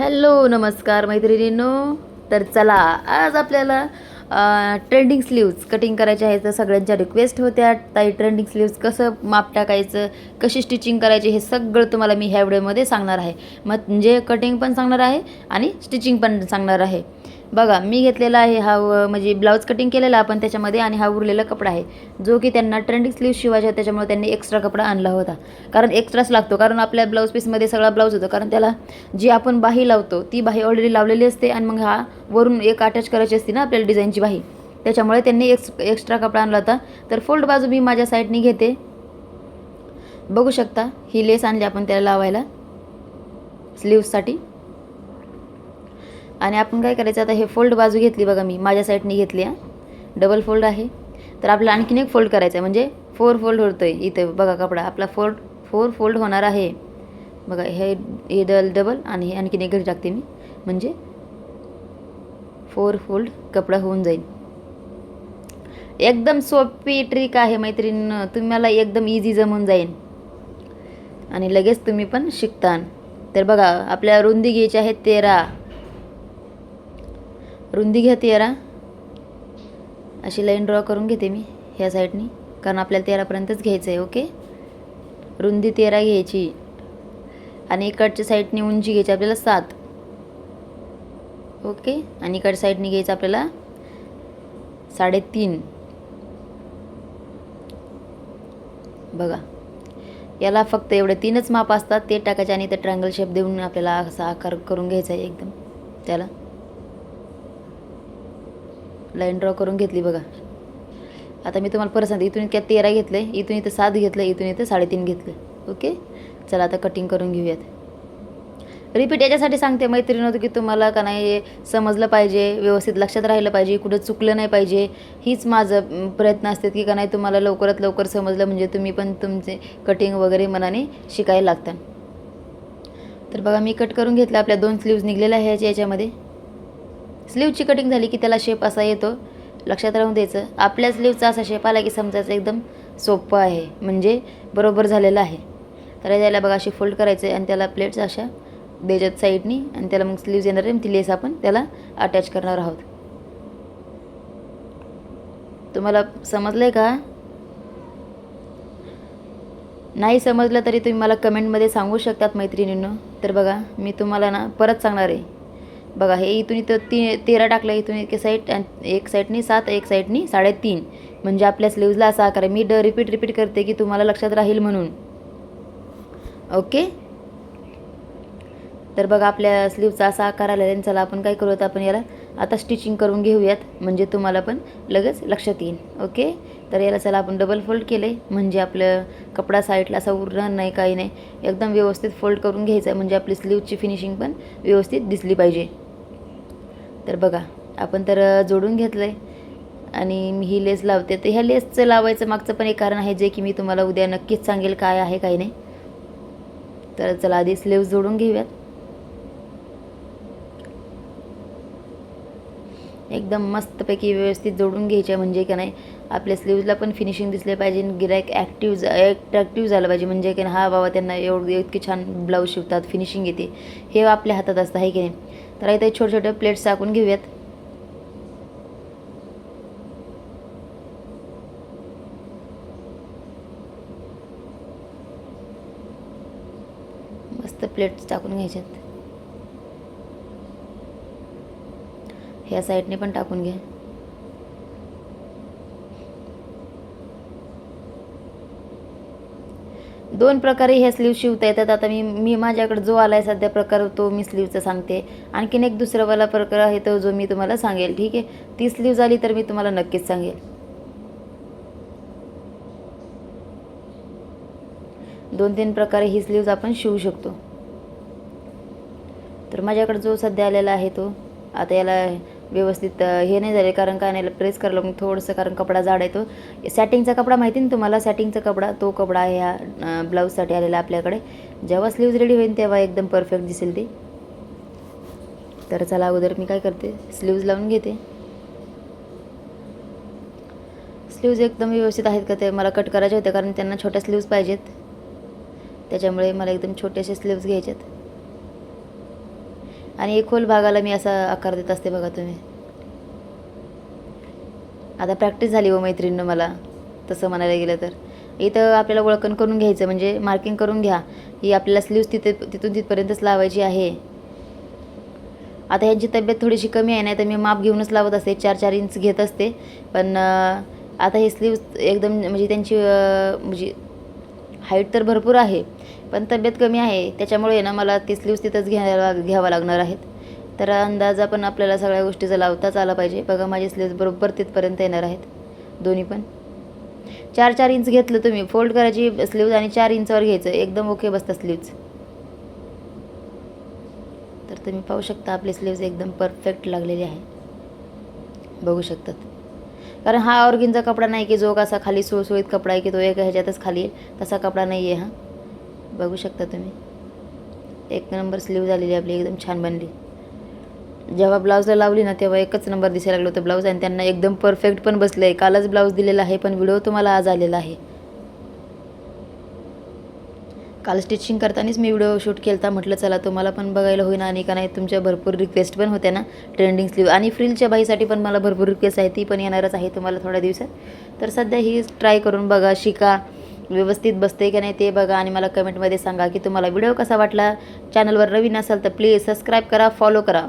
Hello नमस्कार मैत्रिणींनो. तर चला आज आपल्याला ट्रेंडिंग स्लीव्ज कटिंग करायचे आहेत तर सगळ्यांच्या रिक्वेस्ट होत्या. ताई ट्रेंडिंग स्लीव्ज कसं माप टाकायचं कशी स्टिचिंग करायची हे सगळं तुम्हाला मी ह्या व्हिडिओमध्ये सांगणार आहे. म्हणजे कटिंग पण सांगणार आहे आणि स्टिचिंग पण सांगणार आहे. बघा मी घेतलेला आहे हा व- म्हणजे ब्लाऊज कटिंग केलेला आपण त्याच्यामध्ये आणि हा उरलेला कपडा आहे जो की त्यांना ट्रेंडिंग स्लीव शिवायच्या आहे त्याच्यामुळे त्यांनी एक्स्ट्रा कपडा आणला होता. कारण एक्स्ट्राच लागतो कारण आपल्या ब्लाऊज पीसमध्ये सगळा ब्लाऊज होतो कारण त्याला जी आपण बाही लावतो ती बाही ऑलरेडी लावलेली असते आणि मग हा वरून एक अटॅच करायची असते ना आपल्याला डिझाईनची बाही. त्याच्यामुळे त्यांनी एक्स एक्स्ट्रा कपडा आणला होता. तर फोल्ड बाजू मी माझ्या साईडनी घेते. बघू शकता ही लेस आणली आपण त्याला लावायला स्लीव्ससाठी आणि आपण काय करायचं आता हे फोल्ड बाजू घेतली बघा मी माझ्या साईडने घेतली आहे डबल फोल्ड आहे. तर आपला आणखीन एक फोल्ड करायचं आहे म्हणजे फोर फोल्ड होतो आहे इथे बघा कपडा आपला फोल्ड फोर फोल्ड होणार आहे. बघा हे हे डबल डबल आणि हे आणखीन एक घरी टाकते मी. म्हणजे फोर फोल्ड कपडा होऊन जाईल. एकदम सोपी ट्रिक आहे मैत्रीण. तुम्हाला एकदम इझी जमून जाईल. आणि लगेच तुम्ही पण शिकतान. तर बघा आपल्या रुंदी घ्यायची आहे तेरा. रुंदी घ्या तेरा. अशी लाईन ड्रॉ करून घेते मी ह्या साईडनी कारण आपल्याला तेरापर्यंतच घ्यायचं आहे ओके रुंदी तेरा घ्यायची. आणि इकडच्या साईडनी उंची घ्यायची आपल्याला सात. ओके आणि इकडच्या साईडनी घ्यायचं आपल्याला साडेतीन. बघा. याला फक्त एवढे तीनच माप असतात ते टाकायचे आणि ते ट्रँगल शेप देऊन आपल्याला असा आकार करून घ्यायचा आहे एकदम. त्याला. लाईन ड्रॉ करून घेतली बघा. आता मी तुम्हाला परत सांगते इथून इतक्या तेरा घेतलं आहे इथून इथं सात घेतलं इथून इथं साडेतीन घेतलं. ओके? चला आता कटिंग करून घेऊयात. रिपीट याच्यासाठी सांगते मैत्रीण होतं की तुम्हाला का नाही समजलं पाहिजे व्यवस्थित लक्षात राहिलं पाहिजे कुठं चुकलं नाही पाहिजे हीच माझं प्रयत्न असतात की का नाही तुम्हाला लवकरात लवकर समजलं म्हणजे तुम्ही पण तुमचे कटिंग वगैरे मनाने शिकायला लागतात तर बघा मी कट करून घेतलं आपल्या दोन स्लीव्ज निघलेल्या आहे याच्या याच्यामध्ये. स्लीवची कटिंग झाली की त्याला शेप असा येतो. लक्षात राहून द्यायचं. आपल्या स्लीवचा असा शेप आला की समजायचं एकदम सोपं आहे. म्हणजे बरोबर झालेलं आहे. तर त्याला बघा अशी फोल्ड करायचं आहे आणि त्याला प्लेट्स अशा द्यायच्यात साईडनी आणि त्याला मग स्लीव्ज येणार आहे ती लेस आपण त्याला अटॅच करणार आहोत. तुम्हाला समजलं आहे का? नाही समजलं तरी तुम्ही मला कमेंटमध्ये सांगू शकतात मैत्रिणींनो. तर बघा मी तुम्हाला ना परत सांगणार आहे. बघा हे इथून इथं ती तेरा टाकलं इथून एक साईड एक साईडनी सात एक साईडनी साडेतीन. म्हणजे आपल्या स्लीवजला असा आकार आहे. मी ड रिपीट रिपीट करते की तुम्हाला लक्षात राहील म्हणून. ओके तर बघा आपल्या स्लीवचा असा आकार आलेला आहे. चला आपण काय करूयात आपण याला? आता स्टिचिंग करून घेऊयात. म्हणजे तुम्हाला पण लगेच लक्षात येईल. ओके तर याला चला आपण डबल फोल्ड केलं आहे म्हणजे आपलं कपडा साईडला असा उरणार नाही काही नाही. एकदम व्यवस्थित फोल्ड करून घ्यायचं आहे. म्हणजे आपली स्लीवची फिनिशिंग पण व्यवस्थित दिसली पाहिजे. तर बघा आपण तर जोडून घेतलं आहे आणि मी ही लेस लावते. तर ह्या लेसचं लावायचं मागचं पण एक कारण आहे जे की मी तुम्हाला उद्या नक्कीच सांगेल काय आहे काय नाही. तर चला आधी स्लीव्ज जोडून घेऊयात. एकदम मस्तपैकी व्यवस्थित जोडून घ्यायच्या म्हणजे की नाही आपल्या स्लीव्जला पण फिनिशिंग दिसले पाहिजे गिरायक ॲक्टिव्ह ॲट्रॅक्टिव्ह झालं पाहिजे म्हणजे की नाही, हा बाबा त्यांना एवढं इतके छान ब्लाऊज शिवतात फिनिशिंग येते. हे आपल्या हातात असतं आहे की नाही? तर इथे छोटे छोटे प्लेट्स टाकून घेऊयात. मस्त प्लेट्स टाकून घ्यायच्यात. ह्या साईडने पण टाकून घ्या. दोन प्रकारे ह्या स्लीव शिवता येतात. आता मी मी माझ्याकडे जो आला आहे सध्या प्रकार तो मी स्लीवचा सांगते. आणखीन एक दुसरावाला प्रकार आहे तो जो मी तुम्हाला सांगेल ठीक आहे? ती स्लीव झाली तर मी तुम्हाला नक्कीच सांगेल. दोन तीन प्रकारे ही स्लीव्ज आपण शिवू शकतो. तर माझ्याकडे जो सध्या आलेला आहे तो आता याला व्यवस्थित हे नाही झाले. कारण काय नाही प्रेस करायला मग थोडंसं कारण कपडा जाड आहे तो. सॅटिंगचा कपडा माहिती ना तुम्हाला? सॅटिंगचा कपडा तो कपडा आहे ह्या ब्लाऊजसाठी आलेला आपल्याकडे. जेव्हा स्लीव्ज रेडी होईल तेव्हा एकदम परफेक्ट दिसेल ते. तर चला अगोदर मी काय करते? स्लीव्ज लावून घेते. स्लीव्ज एकदम व्यवस्थित आहेत का ते मला कट करायचे होते कारण त्यांना छोट्या स्लीव्ज पाहिजेत. त्याच्यामुळे मला एकदम छोटेसे स्लीव्ज घ्यायचे आहेत आणि एक खोल भागाला मी असा आकार देत असते बघा तुम्ही. आता प्रॅक्टिस झाली व मैत्रिणीनं मला तसं म्हणायला गेलं तर. इथं आपल्याला ओळखण करून घ्यायचं म्हणजे मार्किंग करून घ्या. ही आपल्याला स्लीव्स तिथे तिथून तिथपर्यंतच लावायची आहे. आता ह्यांची तब्येत थोडीशी कमी आहे नाही तर मी माप घेऊनच लावत असते चार चार इंच घेत असते. पण आता हे स्लीव्स एकदम म्हणजे त्यांची म्हणजे हाईट तर भरपूर आहे पण तब्येत कमी आहे. त्याच्यामुळे ना मला ती स्लीव्स तिथंच घ्यायला घ्यावं लागणार आहेत. तर अंदाजा पण आपल्याला सगळ्या गोष्टीचा लावताच आला पाहिजे. बघा माझे स्लीव्स बरोबर तिथपर्यंत येणार आहेत. दोन्ही पण. चार चार इंच घेतलं तुम्ही. फोल्ड करायची स्लीव्ज आणि चार इंचवर घ्यायचं. एकदम ओके बसतं स्लीव्ज तर तुम्ही पाहू शकता आपली स्लीव्ज एकदम परफेक्ट लागलेली आहे. बघू शकतात. कारण हा ऑर्गिनचा कपडा नाही की जो कसा खाली सुळसुळीत कपडा आहे की तो एका ह्याच्यातच खाली तसा कपडा नाही आहे हा. बघू शकता तुम्ही. एक नंबर स्लीव झालेली आपली एकदम छान बनली. जेव्हा ब्लाऊजला लावली ना तेव्हा एकच नंबर दिसायला लागलो होतं ब्लाऊज आणि त्यांना एकदम परफेक्ट पण बसलं आहे कालच ब्लाऊज दिलेला आहे पण व्हिडिओ तुम्हाला आज आलेला आहे. काल स्टिचिंग करतानाच मी व्हिडिओ शूट केला होता म्हटलं चला तुम्हाला पण बघायला होईना आणि का नाही तुमच्या भरपूर रिक्वेस्ट पण होत्या ना ट्रेंडिंग स्लीव आणि फ्रिलच्या बाईसाठी पण मला भरपूर रिक्वेस्ट आहे ती पण येणारच आहे तुम्हाला थोड्या दिवसात. तर सध्या ही ट्राय करून बघा शिका व्यवस्थित बसते की नाही ते बघा आणि मला कमेंटमध्ये सांगा की तुम्हाला व्हिडिओ कसा वाटला. चॅनलवर नवीन असाल तर प्लीज सबस्क्राईब करा फॉलो करा.